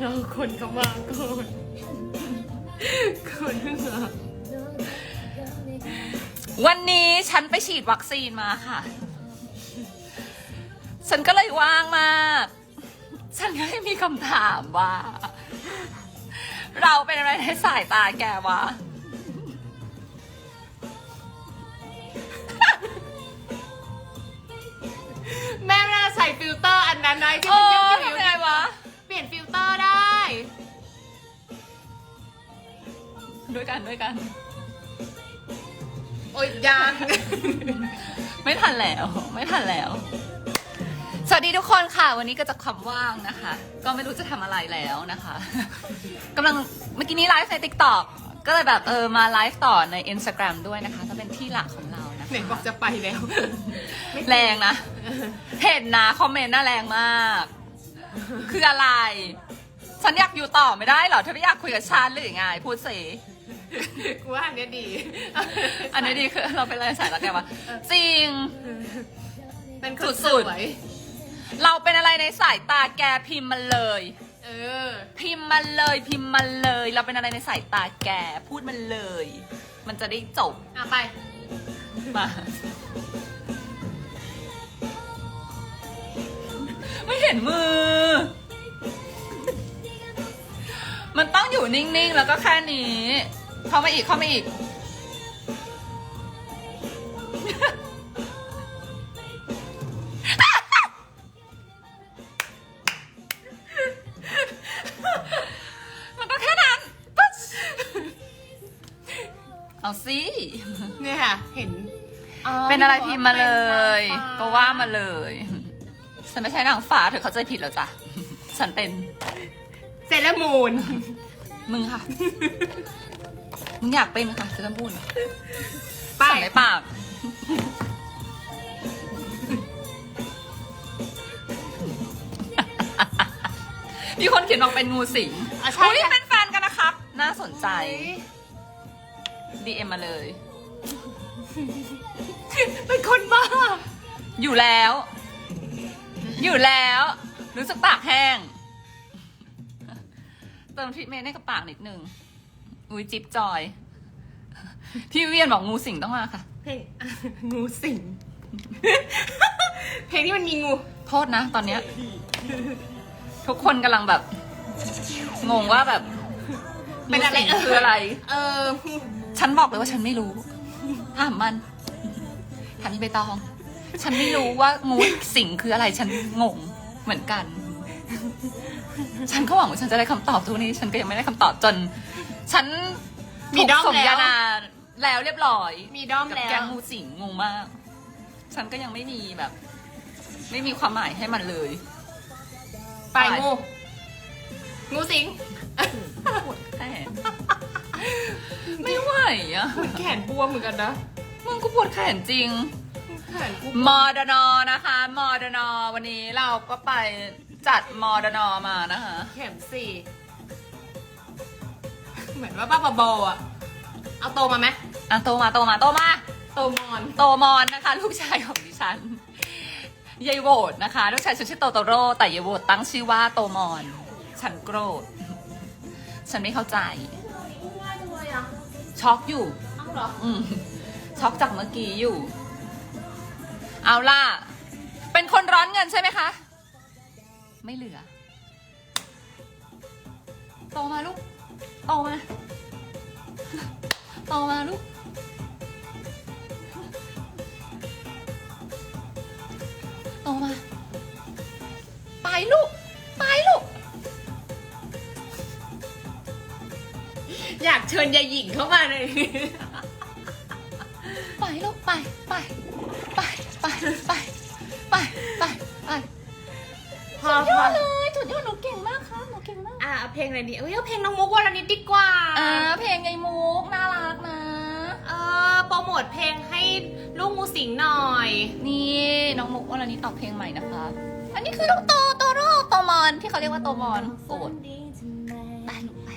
เราคนเขามาก่อนคนข้างหลังวันนี้ฉันไปฉีดวัคซีนมาค่ะ ฉันก็เลยว่างมาก ฉันก็เลยมีคำถามว่า เราเป็นอะไรในสายตาแกวะแม่น่าใส่ฟิลเตอร์อันนั้นไว้ที่โอ้มันยังอยู่ทำไงวะ ด้วยกันด้วยกัน โอ๊ยยัง ไม่ทันแล้ว ไม่ทันแล้ว สวัสดีทุกคนค่ะ วันนี้ก็จะคำว่างนะคะ ก็ไม่รู้จะทำอะไรแล้วนะคะกำลังเมื่อกี้นี้ไลฟ์ใน t ิ k t o k ก็เลยแบบเออมาไลฟ์ต่อใน Instagram ด้วยนะคะจะเป็นที่หลักของเรานะไหนบอกคะจะไปแล้ว แรงนะ เห็นนะ คอมเมนต์น่าแรงมาก คืออะไร ฉันอยากอยู่ต่อไม่ได้เหรอเธอไม่อยากคุยกับฉันหรือไง พูดสิ กูว่าอันเนี้ยดี อันนี้ดีคือเราเป็นอะไรสายแล้วแกวะจริง เป็นคนสุดๆ สวยเราเป็นอะไรในสายตาแกพิมพ์มาเลย เออ พิมพ์มาเลยพิมพ์มาเลย เราเป็นอะไรในสายตาแกพูดมันเลย มันจะได้จบอะไป มา ไม่เห็นมือ มันต้องอยู่นิ่งๆ แล้วก็แค่นี้ เข้ามาอีกเข้ามาอีก มันก็แค่นั้นปึ๊ดเอาสิเนี่ยค่ะ เห็นเป็นอะไรพิมพ์มาเลยเป็นนางฟ้ก็ว่ามาเลย ฉันไม่ใช่นางฟ้าเธอเข้าใจผิดแล้วจ้ะ ฉันเป็นเซเลอร์มูน มึงค่ะ มึงอยากเป็นค่ะเซรามูนไปสั่งในปากมีคนเขียนบอกเป็นงูสิงอะใช่อุ้ยค่ะ เป็นแฟนกันนะครับ น่าสนใจ DM มาเลย เป็นคนบ้า อยู่แล้ว อยู่แล้ว รู้สึกปากแห้ง เติมทรีทเมนต์ให้กับปากนิดนึง อุ้ยจิ๊บจอย พี่เวียนบอกงูสิงต้องมาค่ะ เพลงงูสิง เพลงที่มันมีงู โทษนะ ตอนเนี้ย ทุกคนกำลังแบบ งงว่าแบบเป็นอะไรงูสิงคืออะไร เออ ฉันบอกเลยว่าฉันไม่รู้ถามมันถามอีใบตอง ฉันไม่รู้ว่างูสิงคืออะไร ฉันงงเหมือนกัน ฉันก็หวังว่าฉันจะได้คำตอบทุกนี้ ฉันก็ยังไม่ได้คำตอบจน ฉันมีถูกด้อมสมแล้วญานาแล้วเรียบร้อยมีด้อมกับแล้แกวงงูสิงงงมาก ฉันก็ยังไม่มีแบบ ไม่มีความหมายให้มันเลย ไปงู งูสิง ปวดแขนไม่ไหวอะแขนบวมเหมือนกันนะมึงก็ปวดแขนจริง แขนกูมอดนอนะคะมอดนอวันนี้เราก็ไปจัดมอดนอมานะคะ เข็มสี่ เหมือนว่าบ้าบอๆอะ เอาโตมาไหมอะโตมาโตมาโตมา โตมอน โตมอนนะคะ ลูกชายของดิฉันยายโหวตนะคะลูกชายฉันชื่อโตโตโร่แต่ยายโหวตตั้งชื่อว่าโตมอน ฉันโกรธ ฉันไม่เข้าใจ ง่ายจังเลยอะช็อกอยู่ เอ้าเหรอ อืมช็อกจากเมื่อกี้อยู่ เอาล่ะ เป็นคนร้อนเงินใช่ไหมคะ ไม่เหลือ โตมาลูก โตมาโตมาลูกโตมาไปลูกไปลูก อยากเชิญยายหญิงเข้ามาเลยไปลูกไปไปไปไปไปไปไปไปพอสุดพยออดเลยสุดยอดหนูเก่งมากค่ะหนูเก่งมากอะเอาเพลงอะไรดีเอ้ยเอาเพลงน้องมุกวันนี้ดีกว่าอ่าเพลงไงมุกน่ารักนะ เออโปรโมทเพลงให้ลูกงูสิงหน่อย นี่น้องมุกวันนี้ตอบเพลงใหม่นะคะ อันนี้คือลูกโตโตโร่โตมอนที่เขาเรียกว่าโตมอนโกรธไปลูกไป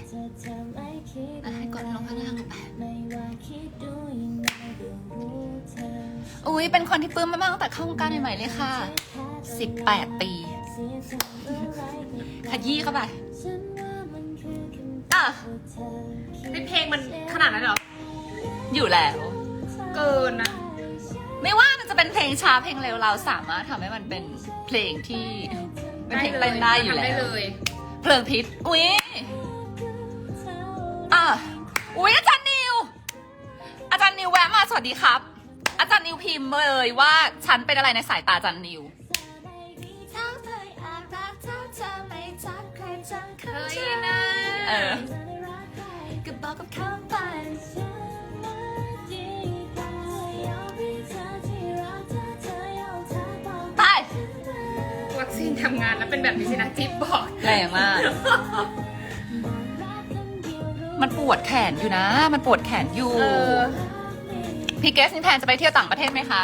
ไปให้กดลงข้างล่างลงไปอุ้ยเป็นคนที่ปลื้มมากๆตั้งแต่เข้าวงการใหม่ๆเลยค่ะ 18 ปี ขยี้เข้าไปในเพลงมันขนาดนั้นเหรอ อยู่แล้ว เกินอะไม่ว่ามันจะเป็นเพลงช้าเพลงเร็วเราสามารถทำให้มันเป็นเพลงที่เป็นเพลงเต้นได้อยู่แล้ทำได้วเลยเพลิงพิษอุ้ยอะอุ้ยอาจารย์นิว อาจารย์นิวแวะมาสวัสดีครับ อาจารย์นิวพิมพ์เลยว่าฉันเป็นอะไรในสายตาอาจารย์นิว เฮ้ยนะเออก็บอกกับเขาไปไปวัคซีนทำงานแล้วเป็นแบบนี้สินะจิ๊บบอกแรงมาก มันปวดแขนอยู่นะ มันปวดแขนอยู่ เออ พี่เกสนี่แพนจะไปเที่ยวต่างประเทศไหมคะ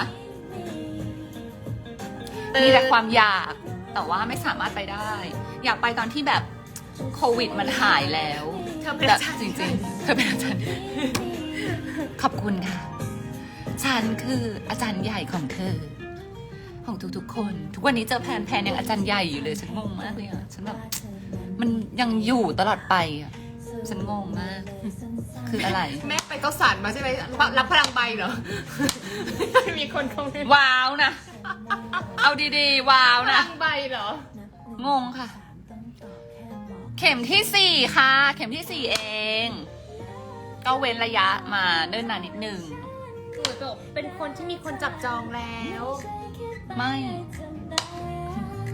มีแต่ความอยาก แต่ว่าไม่สามารถไปได้ อยากไปตอนที่แบบ โควิดมันหายแล้วเธอเป็นแบบอาจารย์ จริงๆเธอเป็นอาจารย์ ขอบคุณค่ะ ฉันคืออาจารย์ใหญ่ของเธอ ของทุกๆคน ทุกวันนี้เจอแพนแพนยังอาจารย์ใหญ่อยู่เลย ฉันงงมากเลยอะ ฉันแบบมันยังอยู่ตลอดไปอะ ฉันงงมาก คืออะไร แม่ไปเกาสารมาใช่ไหมรับพลังใบเหรอ มีคนคอมเมนต์ว้าวนะ เอาดีๆ ว้าวพนะ ลังใบเหรอ งงค่ะ เข็มที่สี่ค่ะ เข็มที่สี่เอง ก็เว้นระยะมาเนิ่นนานนิดนึงคือแบบเป็นคนที่มีคนจับจองแล้ว ไม่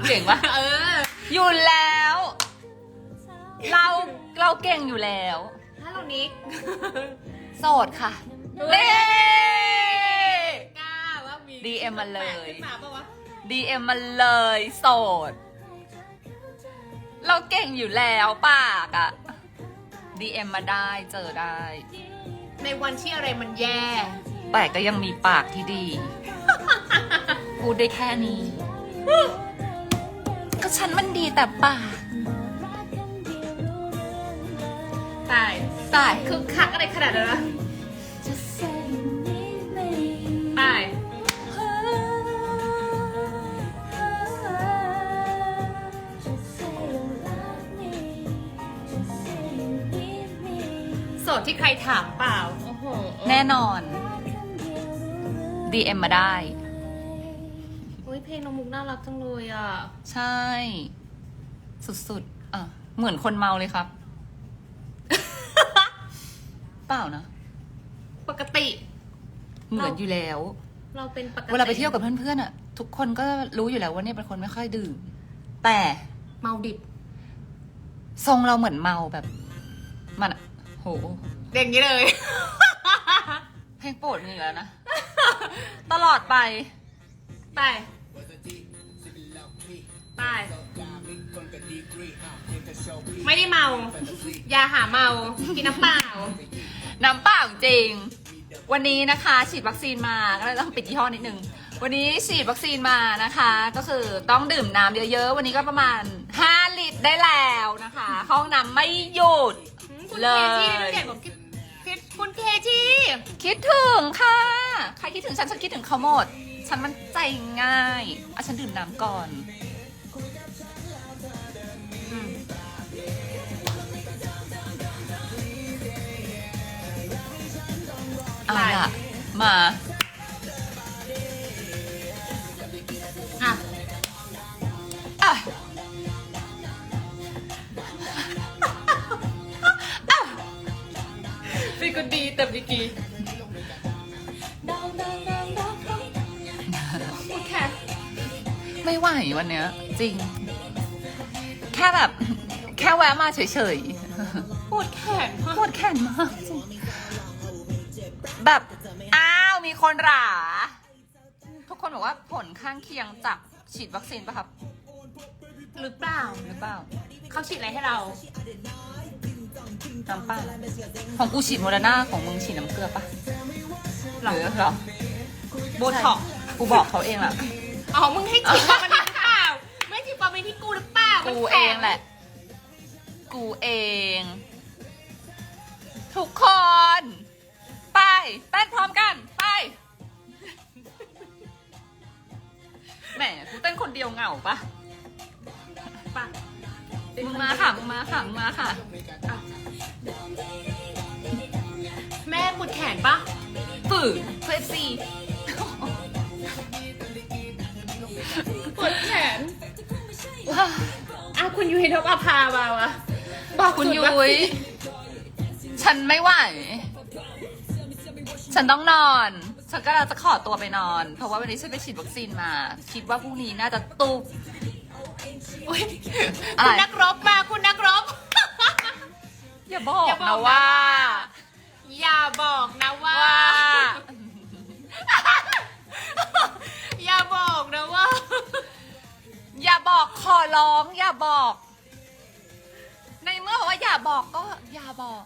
เก่งปะเออ อยู่แล้ว เราเราเก่งอยู่แล้วถ้าเรานิกโสดค่ะเฮ้เด้ยกล้าว่ามี DM มาเลย ขึ้นมาปะวะ DM มาเลยโสด เราเก่งอยู่แล้วปากอะ DM มาได้เจอได้ ในวันที่อะไรมันแย่ แต่ก็ยังมีปากที่ดี พูดได้แค่นี้ ก็ฉันมันดีแต่ปากตายตายคึกคักอะไรขนาดนั้นวะตาย ดที่ใครถามเปล่า โอ้โหแน่นอน DM มาได้อุ้ยเพลงน้องมุกน่ารักจังเลยอะ ใช่ สุดๆอะเหมือนคนเมาเลยครับ เปล่านะ ปกติ เหมือนอยู่แล้ว เราเป็นปกติเวลาไปเที่ยวกับเพื่อนๆอะ ทุกคนก็รู้อยู่แล้วว่าเนี่ยเป็นคนไม่ค่อยดื่ม แต่เมาดิบ ทรงเราเหมือนเมาแบบ มันอะ โหอย่างนี้เลย เพลงโปรดมึงอีกแล้วนะ ตลอดไป ไป ไป ไม่ได้เมา อย่าหาเมา กินน้ำเปล่า น้ำเปล่าจริง วันนี้นะคะฉีดวัคซีนมาก็เลยต้องปิดยี่ห้อนิดนึง วันนี้ฉีดวัคซีนมานะคะ ก็คือต้องดื่มน้ำเยอะๆ วันนี้ก็ประมาณ 5 ลิตรได้แล้วนะคะ เข้าห้องน้ำไม่หยุด คุณเลเคที่ย น้องใหญ่บอกคิดคิดคุณเคที่คิดถึงค่ะ ใครคิดถึงฉันฉันคิดถึงเขาหมด ฉันมันใจง่ายอะฉันดื่มน้ำก่อนอืมเอาล่ะ มา เป็นคนดีแต่เมื่อกี้พูดแค่ไม่ไหววันเนี้ย จริง แค่แบบ แค่แวะมาเฉยพูดแขนๆปวดแขนมากจริงแบบ อ้าว มีคนหรา ทุกคนบอกว่าผลข้างเคียงจากฉีดวัคซีนปะครับ หรือเปล่าหรือเปล่า เขาฉีดอะไรให้เรา น้ำเปล่าของกูฉีดโมเดอร์นาของมึงฉีดน้ำเกลือปะหรือเหรอโบท็อกซ์กูบอกเขาเองแหละอ๋อ มึงให้ฉีดฟอร์มาลินหรือเปล่าไม่ฉีดฟอร์มาลินที่กูหรือเปล่ามันกูแข็เองแหละ กูเอง ทุกคน ไปเต้นพร้อมกัน ไปแหมกูเต้นคนเดียวเหงาปะปะ มึงงมาค่ะมึงมาค่ะมึงมาค่ะ แม่ปวดแขนปะฝืนเพื่อซีปวดแขนอ้าวคุณยุ้ยนภพามาวะบอกคุณสุดยุ้ว่ายฉันไม่ไหว ฉันต้องนอน ฉันก็จะขอตัวไปนอน เพราะว่าวันนี้ฉันไปฉีดวัคซีนมา คิดว่าพรุ่งนี้น่าจะตุบ อุ๊ยอะไร คุณนักรบมาคุณนักรบ อย่าบอกอย่าบอกนะว่า อย่าบอกนะว่า ว่า อย่าบอกนะว่า อย่าบอกขอร้อง อย่าบอก ในเมื่อบอกว่าอย่าบอกก็ อย่าบอก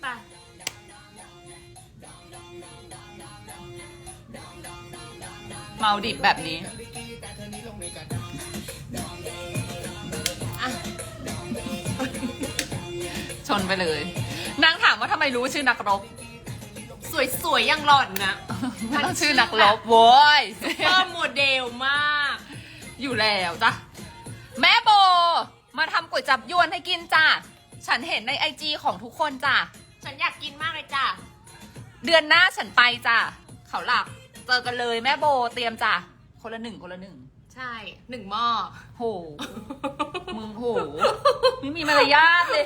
ไปเมาดิบแบบนี้อ่ นไปเลย นางถามว่าทำไมรู้ชื่อนักรบ สวยๆยังหล่อนนะไม่ต้องชื่อนักรบโว้ย เพิ่มโมเดลมาก อยู่แล้วจ้ะ แม่โบ มาทำก๋วยจับยวนให้กินจ้ะ ฉันเห็นในไอจีของทุกคนจ้ะ ฉันอยากกินมากเลยจ้ะ เดือนหน้าฉันไปจ้ะ เขาหลัก เจอกันเลยแม่โบเตรียมจ้ะ คนละหนึ่งคนละหนึ่ง ใช่หนึ่งหม้อ โห มึงโห ไม่มีมารยาทเลย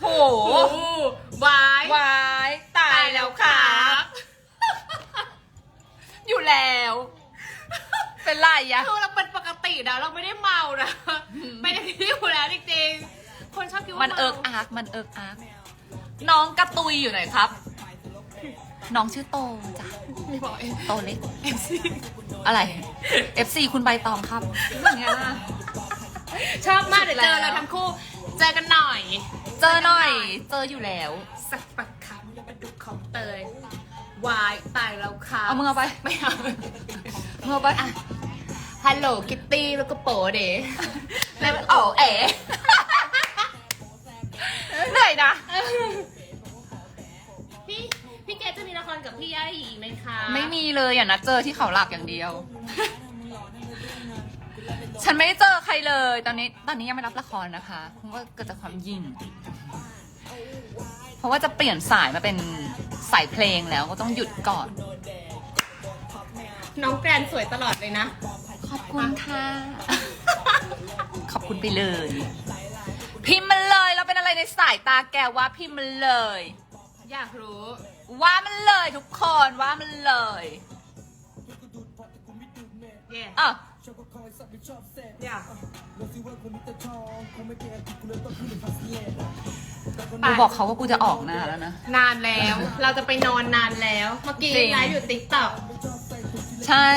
โหโอ้โหวายวายตายแล้วครับอยู่แล้ว เป็นไรอะคือเราเป็นปกตินะเราไม่ได้เมานะไม่ได้ที่อยู่แล้วจริงๆคนชอบคิดว่ามันเอิกอาร์กมันเอิกอาร์กน้องกระตุยอยู่ไหนครับ น้องชื่อโตจ้ะมีบอกเองโตเล็กอะไร FC คุณใบตองครับเป็นไงล่ะชอบมากเดี๋ยวเจอแล้วเราทั้งคู่ เจอกันหน่อย เจอหน่อย เจออยู่แล้ว สักปักคำประดุกของเตยวายตายแล้วค่ะเอามึงเอาไป ไม่เอาเมื่อไปอะ ฮัลโหลคิตตี้แล้วก็โปเดแล้วมันอ๋อเอ๋เหนื่อยนะ พี่พี่เกดจะมีละครกับพี่ย่าอีกไหมคะ ไม่มีเลยอะนะเจอที่เขาหลักอย่างเดียว ฉันไม่ได้เจอใครเลย ตอนนี้ตอนนี้ยังไม่รับละครนะคะเพราะว่าเกิดจากความยิงเพราะว่าจะเปลี่ยนสายมาเป็นสายเพลงแล้วก็ต้องหยุดก่อน น้องแกรนสวยตลอดเลยนะ ขอบคุณค่ะ ขอบคุณไปเลย พิมพ์มาเลยเราเป็นอะไรในสายตาแกว่าพิมพ์มาเลย อยากรู้ ว่ามันเลยทุกคนว่ามันเลย เย่ อะ อยากกูบอกเขาว่ากูจะออกหน้าแล้วนะ นานแล้ว เราจะไปนอนนานแล้ว เมื่อกี้จริง ไลฟ์อยู่ติ๊กต็อกใช่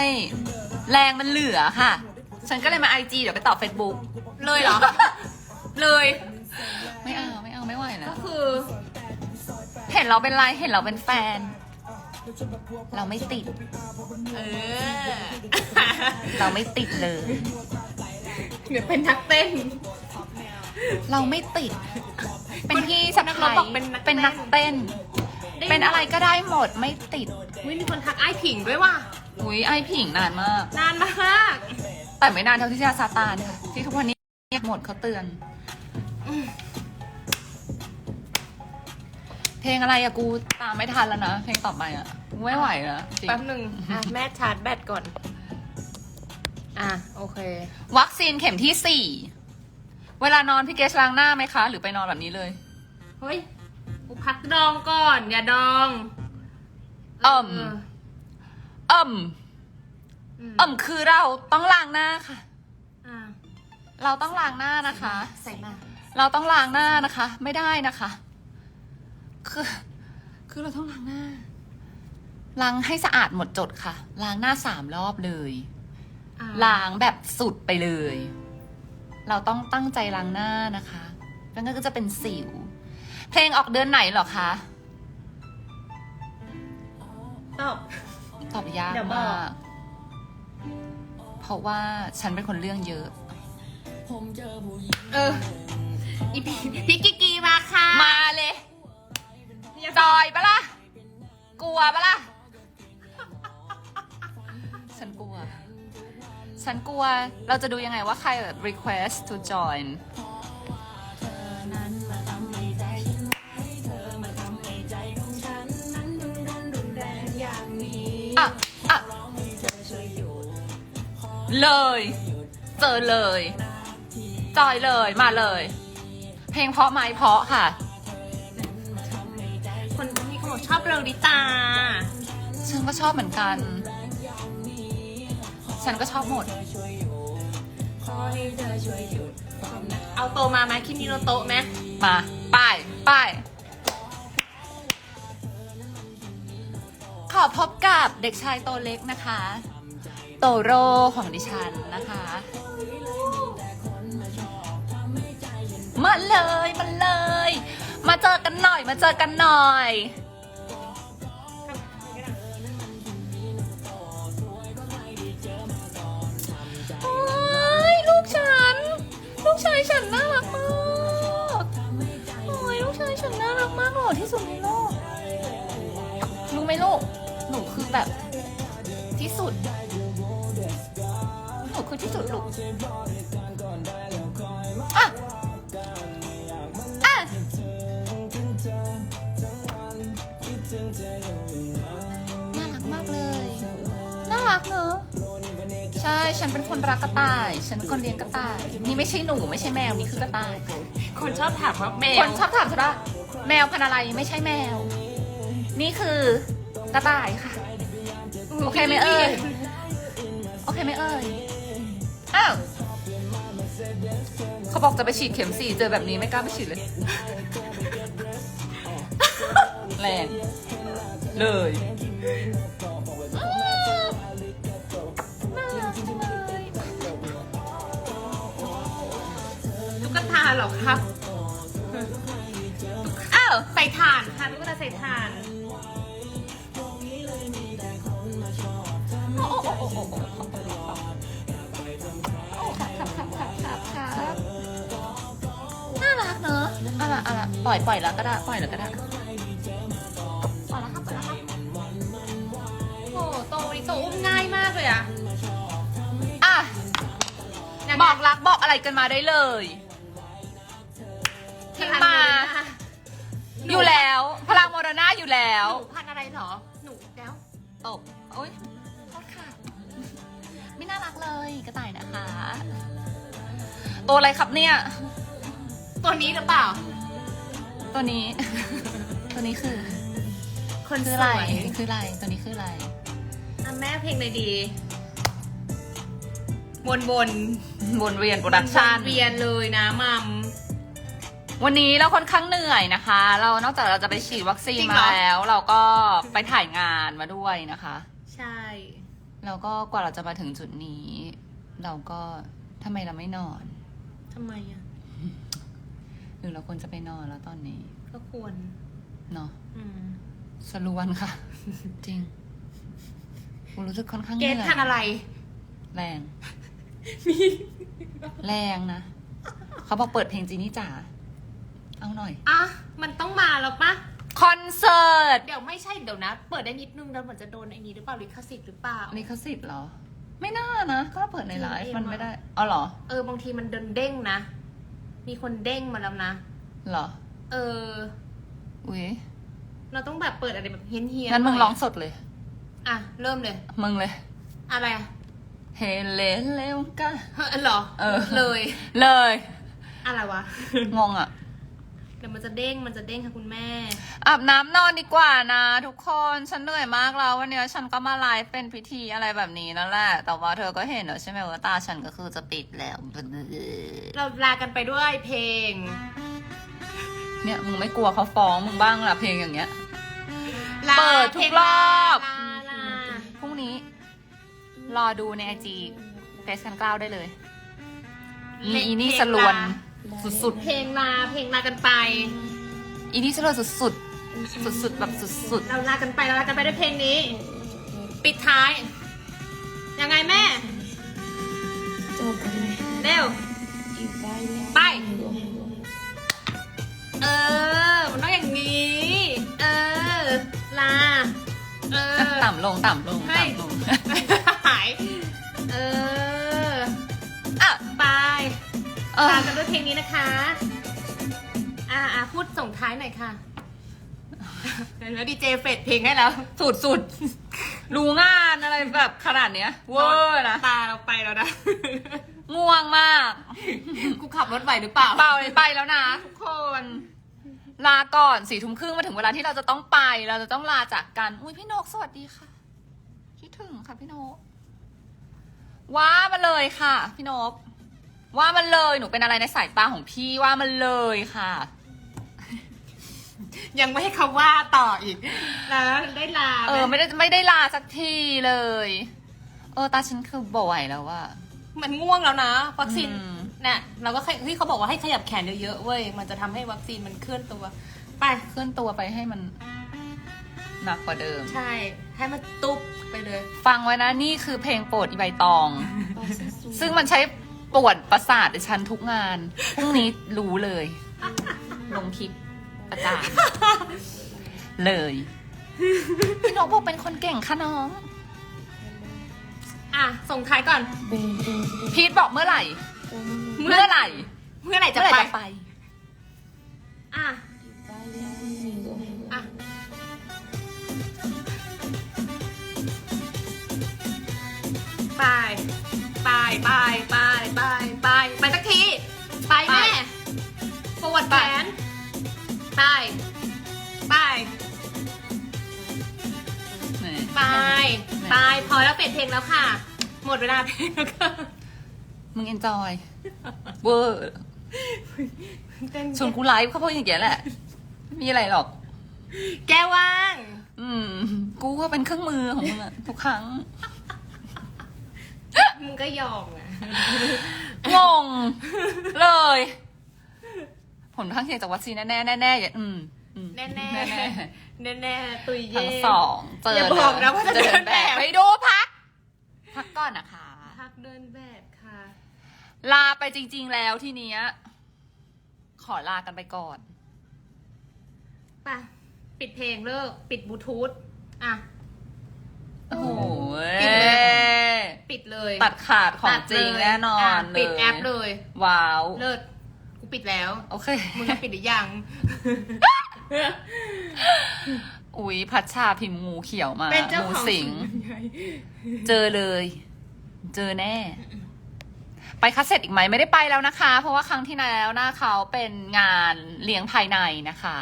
แรงมันเหลือค่ะ ฉันก็เลยมาไอจีเดี๋ยวไปตอบเฟซบุ๊กเลยเหรอ เลย ไม่เอาไม่เอาไม่ไหวแล้ก็ว คือ เห็นเราเป็นไรเห็นเราเป็นแฟน เราไม่ติด เออ เราไม่ติดเลย เดี๋ยวเป็นนักเต้น เราไม่ติด เป็นพี่สะนักพ้าร้องบอกเป็นนักเป็นนักเต้น เป็นอะไรก็ได้หมดไม่ติดอุ๊ยมีคนทักไอ้ผิงด้วยว่ะอุ้ยไอผิงนานมาก นานมากแต่ไม่นานเท่าที่ชาซาตานค่ะที่ทุกวันนี้เงียบหมดเขาเตือน เพลงอะไรอะกูตามไม่ทันแล้วนะ เพลงต่อไปอะกูไม่ไหวแล้วจริง แป๊บหนึ่งอะแม่ชาร์จแบตก่อน อะโอเค วัคซีนเข็มที่สี่เวลานอนพี่เกสล้างหน้าไหมคะ หรือไปนอนแบบนี้เลย เฮ้ยกูพักดองก่อนอย่าดองเอิ่มเออเอิ่มอืมเอิ่มคือเราต้องล้างหน้าค่ะอะเราต้องล้างหน้านะคะ ใส่มา เราต้องล้างหน้านะคะ ไม่ได้นะคะ คือ คือเราต้องล้างหน้าล้างให้สะอาดหมดจดค่ะล้างหน้าสามรอบเลยอะ ล้างแบบสุดไปเลย เราต้องตั้งใจล้างหน้านะคะไม่งั้นก็จะเป็นสิว เพลงออกเดือนไหนเหรอคะตอบตอบยากเดี๋ยวบอกมากเพราะว่าฉันเป็นคนเรื่องเยอะเอออีพีพี่กิกีมาค่ะ มาเลย จอยปะล่ะ กลัวปะล่ะ ฉันกลัวฉันกลัวเราจะดูยังไงว่าใครแบบ request to join อะอะเลย เจอเลย จอยเลยมาเลย เพลงเพราะไหมเพราะค่ะ คนมีคนบอกชอบเริงดิตาฉันก็ชอบเหมือนกัน ฉันก็ชอบหมด เอาโตมาไหมคิมิโนโตะไหมมาไป้ายป้ายขอพบกับเด็กชายโตเล็กนะคะ โตโร่ของดิฉันนะคะ มาเลย มาเลย มาเจอกันหน่อย มาเจอกันหน่อย ลูกฉัน ลูกชายฉันน่ารักมากโอ้ยลูกชายฉันน่ารักมากหล่อที่สุดในโลก รู้ไหมลูก หนูคือแบบ ที่สุด หนูคือที่สุดลูกอะอะ ใช่ ฉันเป็นคนรักกระต่าย ฉันเป็นคนเลี้ยงกระต่าย นี่ไม่ใช่หนูไม่ใช่แมว นี่คือกระต่าย คนชอบถามว่าแมควนชอบถามฉันว่าแมวพันธุ์อะไรไม่ใช่แมว นี่คือกระต่ายค่ะ โอเคไหมเอ่ย โอเคไหมเอ่ย อ้าว เขาบอกจะไปฉีดเข็มสี่เจอแบบนี้ไม่กล้าไปฉีดเลย แรงเลย หรอครับอ้าใส่ถ่านค่ะตุ๊กตาใส่ถ่านโอ้โอ้โอ้โอ้โอ้โอ้ครับครับครับครับครับครับน่ารักเนอะเอาละเอาละปล่อยปล่อยแล้วก็ได้ปล่อยแล้วก็ได้ปล่อยแล้วครับปล่อยแล้วครับโอ้โตนี่โตอุ้มง่ายมากเลยอะอะบอกรักบอกอะไรกันมาได้เลย ตัวอะไรครับเนี่ย ตัวนี้หรือเปล่า ตัวนี้ ตัวนี้คือ คนคือสอะไรวยคืออะไรตัวนี้คืออะไรอะแม่เพลงเลยดีวนวนวนเวียนโปรๆดักชันเวียนเลยนะมัม วันนี้เราค่อนข้างเหนื่อยนะคะ เรานอกจากเราจะไปฉีดวัคซีนจริงมาเหรอแล้ว เราก็ไปถ่ายงานมาด้วยนะคะ ใช่ แล้วก็กว่าเราจะมาถึงจุดนี้ เราก็ทำไมเราไม่นอน ทำไมอะ หรือเราควรจะไปนอนแล้วตอนนี้ ก็ควร เนาะอืมสรวนค่ะ จริงกูรู้สึกค่อนข้างเหเกนื่ตอยทานอะไร แรง มีแรงนะ เขาบอกเปิดเพลงจีนี่จ๋าเอาหน่อย อะ มันต้องมาแล้วปะคอนเสิร์ตเดี๋ยวไม่ใช่เดี๋ยวนะ เปิดได้นิดนึงแล้วเหมือนจะโดนไอ้นี้หรือเปล่าลิขสิทธิ์หรือเปล่าลิขสิทธิ์เหรอ ไม่น่านะก็เปิดในไลฟ์จริงๆมันไม่ได้อ๋อเหรอเออบางทีมันเดินเด้งนะ มีคนเด้งมาแล้วนะ เหรอเออ อุ้ยเราต้องแบบเปิดอะไรแบบเฮี้ยนเฮียนงั้นมึงร้องสดเลย อะ เริ่มเลย มึงเลย อะไรอะเฮเลเลวกะ เฮ้ยเหรอ เออ เลย เลย อะไรวะ งงอะเดี๋ยวมันจะเด้งมันจะเด้งค่ะคุณแม่ อาบน้ำนอนดีกว่านะ ทุกคนฉันเหนื่อยมากแล้ววันเนี้ยฉันก็มาไลฟ์เป็นพิธีอะไรแบบนี้นั่นแหละ แต่ว่าเธอก็เห็นแล้วใช่ไหมว่าตาฉันก็คือจะปิดแล้ว เราลากันไปด้วยเพลง เนี่ยมึงไม่กลัวเขาฟ้องมึงบ้างล่ะเพลงอย่างเงี้ย ลาเปิดทุกรอบ ลาลาพรุ่งนี้ รอดูในไอจีเฟซกันกล้าวได้เลย มีอีนี่สลวน สุดเพลงลาเพลงลากันไป ๆ อีนี่สลวนสุดๆ สุดๆ แบบสุดเราลากันไปเราลากันไปด้วยเพลงนี้ ปิดท้าย ยังไงแม่เร็วไป เออ มันต้องอย่างนี้ เออ ลา เออ ๆ ต่ำลง ต่ำลง ให้ ต่ำลง หาย เออ เออลากันด้วยเพลงนี้นะคะ อ่าอ่าพูดส่งท้ายหน่อยค่ะแล้วดีเจเฟดเพลงให้แล้ว สุดสุดรู้งานอะไรแบบขนาดเนี้ยเวอร์นะตาเราไปแล้วนะ ง่วงมาก กูขับรถไหวหรือเปล่า เปล่าเลยไปแล้วนะ ทุกคน ลาก่อนสี่ทุ่มครึ่งมาถึงเวลาที่เราจะต้องไป เราจะต้องลาจากกัน อุ้ยพี่นกสวัสดีค่ะ คิดถึงค่ะพี่นกว่ามาเลยค่ะ พี่นก ว่ามันเลยหนูเป็นอะไรในสายตาของพี่ว่ามันเลยค่ะ ยังไม่ให้คำว่าต่ออีกแล้วได้ลาหเออ ไม่ได้ไม่ได้ลาสักทีเลย เออตาฉันคือบ่ไหวแล้วว่า มันง่วงแล้วนะวัคซีนอืม เนี่ยเราก็เคยเฮ้ยเขาบอกว่าให้ขยับแขนเยอะๆเว้ยมันจะทำให้วัคซีนมันเคลื่อนตัว ไปเคลื่อนตัวไปให้มันหนักกว่าเดิม ใช่ ให้มันตุ๊บไปเลย ฟังไว้นะนี่คือเพลงโปรดอีใบตอง ซึ่งมันใช้ ปวดประสาทดิฉันทุกงาน พรุ่งนี้รู้เลย ลงคลิปประจานเลย พี่นกบอกเป็นคนเก่งค่ะน้อง อะ ส่งท้ายก่อน พีทบอกเมื่อไหร่ เมื่อไหร่ เมื่อไหร่จะเมื่อไหร่ไปจะไป อะ อะ ไป ไป ไป ไปไปไป ขนไปไปไปไปพอแล้วเปลี่ยนเพลงแล้วค่ะ หมดเวลาเพลงแล้วค่ะมึงเอนจอยเวอร์ชวนกูไลฟ์เขาพูดอย่างเงี้ยแหละ ไม่มีอะไรหรอก แกว่าง อืม กูก็เป็นเครื่องมือของมึงอะทุกครั้ง มึงก็ยอมอะงงเลย ผลข้างเคียงจากวัคซีนแน่ๆแน่ๆอย่าอืมอืมแน่ๆแน่แน่ๆตุยๆเย่ ทั้งสองเจออย่าบอกนะว่าจะเดิเดินนแบแบบบ ไปดูพัก พักก่อนนะคะ พักเดินแบบค่ะ ลาไปจริง ๆ แล้วทีเนี้ย ขอลากันไปก่อน ไปปิดเพลงเลิก ปิดบลูทูธอะ โอ้โหปิดเลย ปิดเลยตัดขาดของจริงตัดเลยแน่นออะนเลยปิดแอปเลย ว้าว เลิศกู ปิดแล้ว โอเค มึงจะปิดหรือยัง อุ๊ย พัชชาพิมพ์งูเขียวมาเป็นเจ้างูของสิงสวนใหญ่เจอเลย เจอแน่ ไปคัสเซ็ตอีกไหมไม่ได้ไปแล้วนะคะ เพราะว่าครั้งที่แล้วนะเขาเป็นงานเลี้ยงภายในนะคะ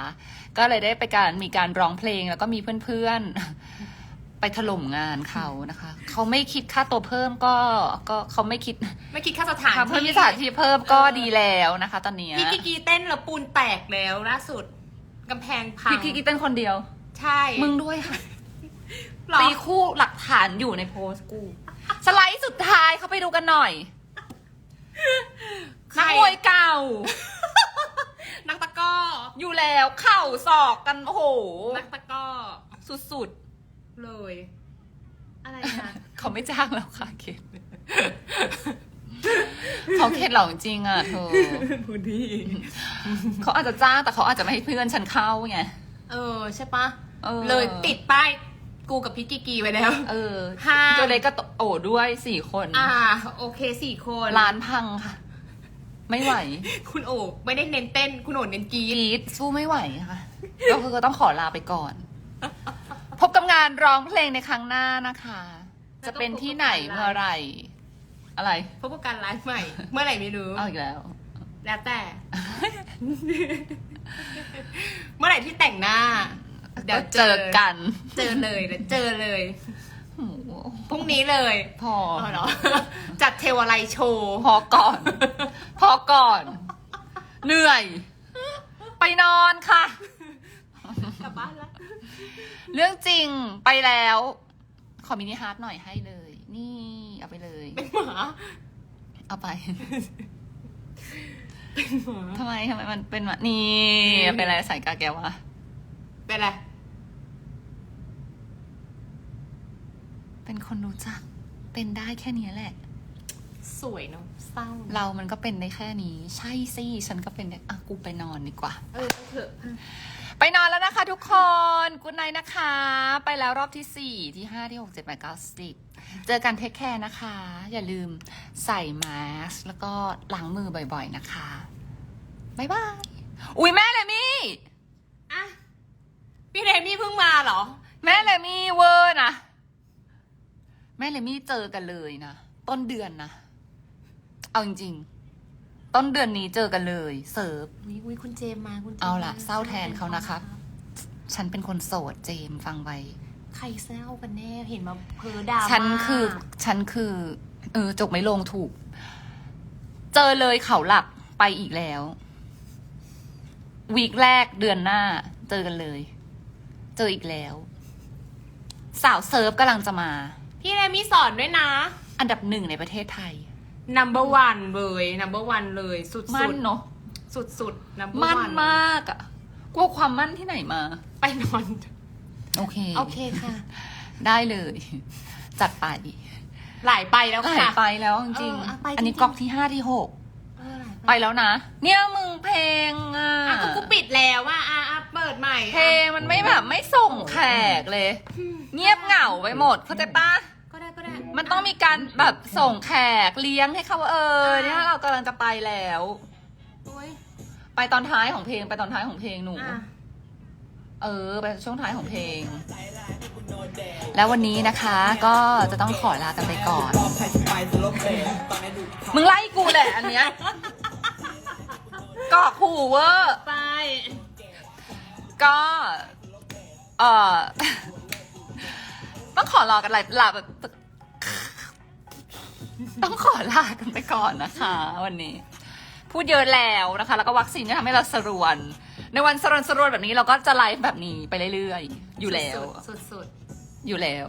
ก็เลยได้ไปการมีการร้องเพลงแล้วก็มีเพื่อนๆ ไปถล่มงานเขานะคะ เขาไม่คิดค่าตัวเพิ่มก็ก็เขาไม่คิดไม่คิดค่าสถานค่าเพิ่มที่สถานที่เพิ่มก็ดีแล้วนะคะ ตอนเนี้ยพี่กิกีเต้นแล้วปูนแตกแล้วล่าสุดกำแพงพังพี่กิ๊กเต้นคนเดียว ใช่ มึงด้วยค่ะหรอตีคู่หลักฐานอยู่ในโพสต์กู สไลด์สุดท้ายเขาไปดูกันหน่อยใครนักมวยเก่า นักตะกร้อ อยู่แล้วเข่าศอกกันโอ้โห นักตะกร้อ สุด เลย อะไรนะๆเขาไม่จ้างแล้วค่ะเคนเขาเคนหรอจริงๆอะเธอพูดดีเขาอาจจะจ้างแต่เขาอาจจะไม่ให้เพื่อนฉันเข้าไง เออ ใช่ปะออเลยติดป้ายกูกับพี่กิกีไว้แล้ว เออห้ามตัวเล็กก็โอ้ด้วยสี่คน อ่า โอเคสี่คนร้านพังค่ะ ไม่ไหว คุณโอไม่ได้เน้นเต้น คุณโอเน้นกรีดกรีดสู้ไม่ไหวค่ะ ก็คือต้องขอลาไปก่อนพบ กับงานร้องเพลงในครั้งหน้านะคะ จะเป็นที่ไหนเมื่อไหร่ อะไรพบกับการไลฟ์ใหม่ เมื่อไหร่ไม่รู้ เอาอีกแล้ว แล้วแต่ เมื่อไหร่ที่แต่งหน้า เดี๋ยวเจอกัน เจอเลยเดี๋ยวเจอเลยโอ้โหพรุ่งนี้เลย พออ๋อเหรอจัดเทวาลัยโชว์ พอก่อน พอก่อน เหนื่อย ไปนอนค่ะ กลับบ้านแล้ว เรื่องจริงไปแล้ว ขอมินิฮาร์ดหน่อยให้เลย นี่เอาไปเลย เป็นหมาเอาไปเป็นหมาทำไมทำไมมันเป็นแบบนี่เป็นอะไรใส่กาแกวะเป็นอะไรเป็นคนรู้จัก เป็นได้แค่เนี้ยแหละ สวยเนาะเศร้าเรามันก็เป็นได้แค่นี้ ใช่สิฉันก็เป็นได้อะกูไปนอนดีกว่า เออไปเถอะ ไปนอนแล้วนะคะทุกคนกุนไนนะคะ ไปแล้วรอบที่สี่ที่ห้าที่หกเจ็ดแปดเก้าสิบเจอกันเทคแคร์นะคะ อย่าลืมใส่มาสก์แล้วก็ล้างมือบ่อยๆนะคะ บ๊ายบาย อุ้ยแม่เลยมี่อะพี่เรมี่เพิ่งมาเหรอ แม่เลมี่เวอร์นะ แม่เลมี่เจอกันเลยนะ ต้นเดือนนะ เอาจริงๆ ต้นเดือนนี้เจอกันเลยเสิร์ฟวิวิคุณเจมมาคุณเจมเอาล่ะ มเศร้าแทนเขานะครับ ฉันเป็นคนโสดเจมส์ฟังไว้ ใครเศร้ากันแน่เห็นมาเพอดราม่าฉันคือฉันคือเออจกไม่ลงถูก เจอเลยเขาหลักไปอีกแล้ว วีคแรกเดือนหน้า เจอกันเลย เจออีกแล้ว สาวเซิร์ฟกำลังจะมา พี่เรมี่สอนด้วยนะ อันดับหนึ่งในประเทศไทย number one เลย number one เลยสุดๆมั่นเนาะสุดสุดๆ number มั่น one มากอะกลัวความมั่นที่ไหนมา ไปนอน โอเค โอเคค่ะ ได้เลย จัดไปหลายไปแล้วหายค่ะไปแล้วจริงเอออะไปๆอันนี้จริงๆก๊อกที่ห้าที่หกเออหลายไปแล้วนะ เนี่ยมึงเพลงอะ อะก็กูปิดแล้วว่าอะอะเปิดใหม่เพลงมันไม่แบบไม่ส่งแขกเลย เงียบเหงาไปหมดเข้าใจปะก็ได้ก็ได้ มันต้องมีการแบบส่งแขกเลี้ยงให้เขาว่าเออเนี่ยเรากำลังจะไปแล้ว โอ้ยไปตอนท้ายของเพลงไปตอนท้ายของเพลงหนู อะเออไปช่วงท้ายของเพลง แล้ววันนี้นะคะก็จะต้องขอลากันไปก่อน มึงไล่กูแหละอันเนี้ยกอกหูเวอร์ไป ก็เออต้องขอลากันลาลาแบบ ต้องขอลากันไปก่อนนะคะ วันนี้ พูดเยอะแล้วนะคะ แล้วก็วัคซีนจะทำให้เราสรวน ในวันสรวนสรวนแบบนี้เราก็จะไลฟ์แบบนี้ไปเรื่อยๆ อยู่แล้ว สุดๆสุดอยู่แล้ว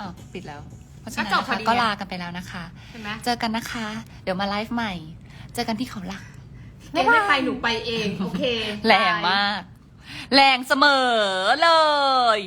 อ้าวปิดแล้ว เพราะฉะนั้นก็จบนะพอคะดี ก็ลากันไปแล้วนะคะ ๆเห็นไหมเจอกันนะคะ เดี๋ยวมาไลฟ์ใหม่ เจอกันที่เขาหลัก เอ็ไม่ไปหนูไปเองโอเคแรงมาก แรงเสมอเลย